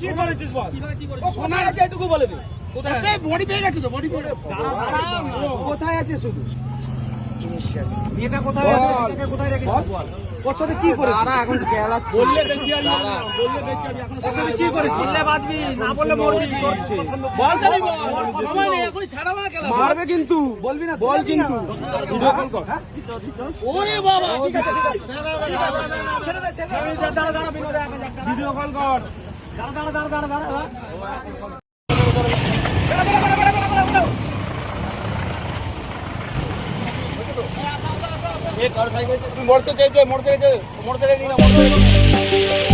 কি করেছিস বল? কোথায় আছে এটুকু বলে দে। বডি পেয়ে গেছে তো বডি পেয়ে কোথায় আছে শুধু? এটা কোথায় আছে? কোথায় রেখেছিস বল। ওর সাথে কি করেছিস দাঁড়া এখন খেলা বললে দেখি আমি বললে দেখি আমি এখন ওর সাথে কি বললে বাঁচবি না বললে মরবি। বল তাহলে বল সময় নেই এখনই ছাড়া না খেলা। মারবে কিন্তু। বলবি না বল কিন্তু। ভিডিও কল কর। ওরে বাবা ঠিক আছে ছেড়ে দে ছেড়ে দে। দাঁড়া দাঁড়া ভিডিও কল কর। দাঁড়া দাঁড়া দাঁড়া দাঁড়া দাঁড়া। মরতে চাইছে মরতে গেছে মরতে গেছি না মরতে গেছি